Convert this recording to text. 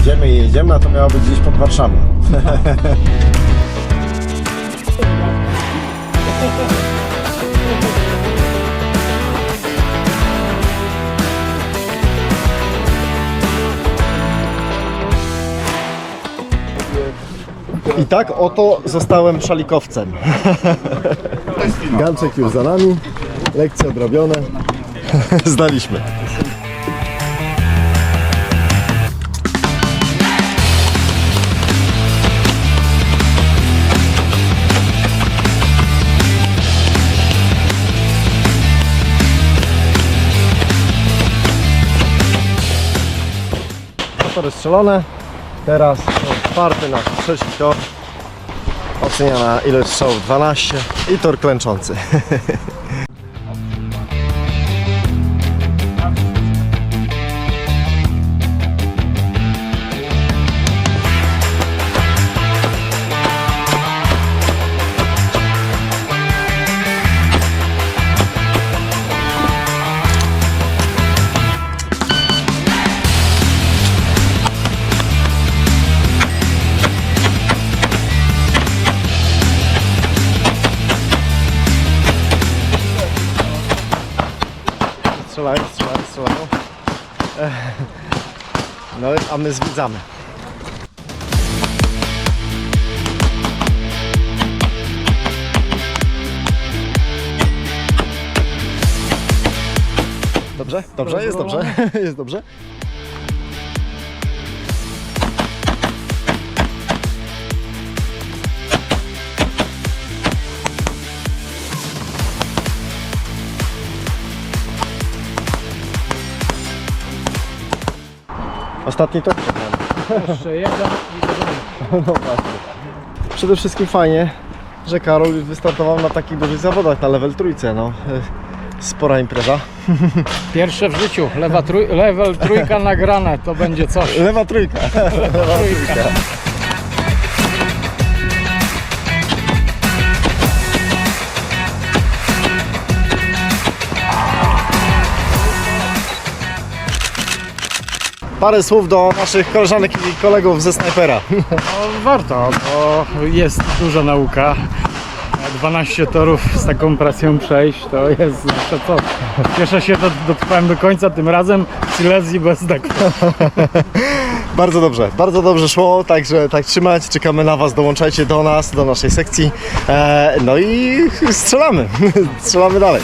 jedziemy i jedziemy, a to miało być gdzieś pod Warszawą. I tak oto zostałem szalikowcem. Ganczek już za nami, lekcje odrobione. Zdaliśmy. Motory strzelone. Teraz czwarty nasz trzeci tor. Oceniana ilość strzałów 12 i tor klęczący. Strzelają, strzelają, strzelają. No a my zwiedzamy. Dobrze? Dobrze? Jest dobrze? Jest dobrze? Ostatni przegrany. Jeszcze jeden i No właśnie. Przede wszystkim fajnie, że Karol już wystartował na takich dużych zawodach, na level trójce, no. E, Spora impreza. Pierwsze w życiu, lewa trój, level trójka nagrane, to będzie coś. Lewa trójka. Lewa trójka. Parę słów do naszych koleżanek i kolegów ze snajpera. No, warto, bo jest duża nauka. 12 torów z taką presją przejść, to jest zawsze co. Cieszę się, że dotrwałem do końca, tym razem w Silesii bez tak. Bardzo dobrze, bardzo dobrze szło, także tak trzymać, czekamy na Was, dołączajcie do nas, do naszej sekcji, e, no i strzelamy, strzelamy dalej.